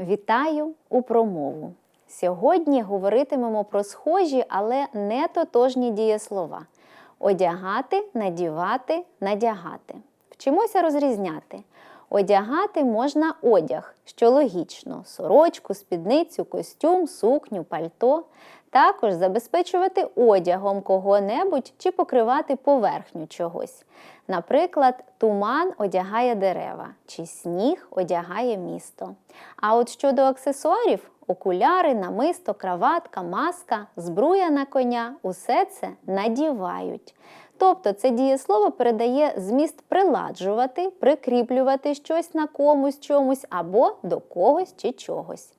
Вітаю у промову. Сьогодні говоритимемо про схожі, але не тотожні дієслова: одягати, надівати, надягати. Вчимося розрізняти. Одягати можна одяг, що логічно: сорочку, спідницю, костюм, сукню, пальто. Також забезпечувати одягом кого-небудь чи покривати поверхню чогось. Наприклад, туман одягає дерева, чи сніг одягає місто. А от щодо аксесуарів, окуляри, намисто, краватка, маска, збруя на коня усе це надівають. Тобто це дієслово передає зміст приладжувати, прикріплювати щось на комусь чомусь або до когось чи чогось.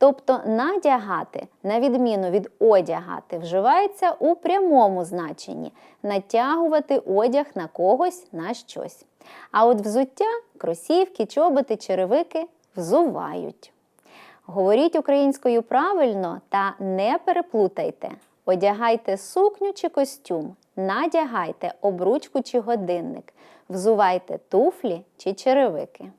Тобто надягати, на відміну від одягати, вживається у прямому значенні натягувати одяг на когось на щось. А от взуття, кросівки, чоботи, черевики взувають. Говоріть українською правильно та не переплутайте. Одягайте сукню чи костюм, надягайте обручку чи годинник, взувайте туфлі чи черевики.